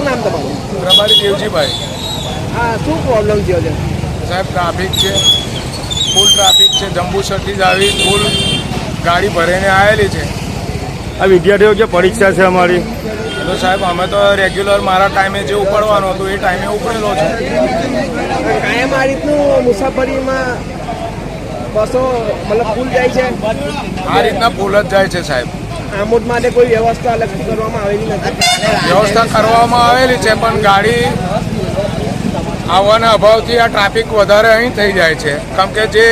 શું નામ તમારું? રબારી દેવજીભાઈ. હા શું પ્રોબ્લેમ થયો છે? સાહેબ ટ્રાફિક છે ફૂલ ટ્રાફિક છે જંબુસરથી જ આવી ફૂલ ગાડી ભરીને આવેલી છે. આ વિદ્યાર્થીઓ જે પરીક્ષા છે અમારી? તો સાહેબ અમે તો રેગ્યુલર મારા ટાઈમે જે ઉપડવાનું હતું એ ટાઈમે ઉપડેલો છે. કાયમ આ રીતનું મુસાફરીમાં બસો મતલબ ફૂલ જાય છે? આ રીતના ફૂલ જ જાય છે સાહેબ. આમોદ માટે કોઈ વ્યવસ્થા અલગથી કરવામાં આવેલી નથી. વ્યવસ્થા કરવામાં આવેલી છે પણ ગાડી આવવાના અભાવથી આ ટ્રાફિક વધારે અહીં થઈ જાય છે. કેમ કે જે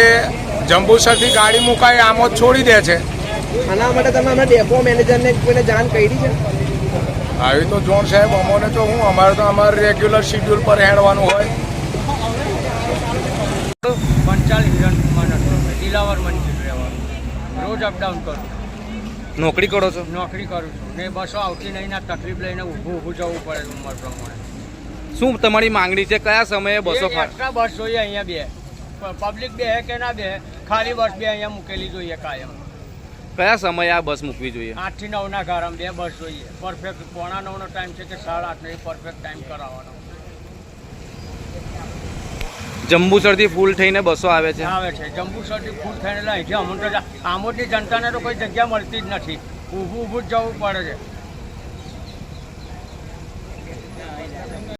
જંબુસરથી ગાડી મુકાય આમોદ છોડી દે છે. આના માટે તમે હમણાં ડેપો મેનેજરને કોઈને જાણ કરી છે? આવી તો જોણ સાહેબ અમોને તો હું અમારે તો અમારે રેગ્યુલર શિડ્યુલ પર હેડવાનું હોય. પંચાલ હિરણકુમાર દિલાવર મંદિર રહેવાનું. રોજ અપડાઉન કરું. નોકરી કરો છો? નોકરી કરું છું. ને બસો આવતી નહીં ના તકલીફ લઈને ઊભું ઊભું જવું પડે ઉંમર પ્રમાણે. શું તમારી માંગણી છે? કયા સમયે બસો એક એક્સ્ટ્રા બસ જોઈએ અહીંયા બે. પબ્લિક બે કે ના બે? ખાલી બસ બે અહીંયા મૂકેલી જોઈએ કાયમ. કયા સમયે આ બસ મૂકવી જોઈએ? આઠથી નવના ઘરમાં બે બસ જોઈએ. પરફેક્ટ પોણા નવનો ટાઈમ છે કે સાડા આઠનો એ પરફેક્ટ ટાઈમ કરાવવાનો. જંબુસરથી ફૂલ થઈને બસો આવે છે. આવે છે. જંબુસરથી ફૂલ થઈને લઈ છે આમોદની જનતાને તો કોઈ જગ્યા મળતી જ નથી. ઊભું ઊભું જ જવું પડે છે.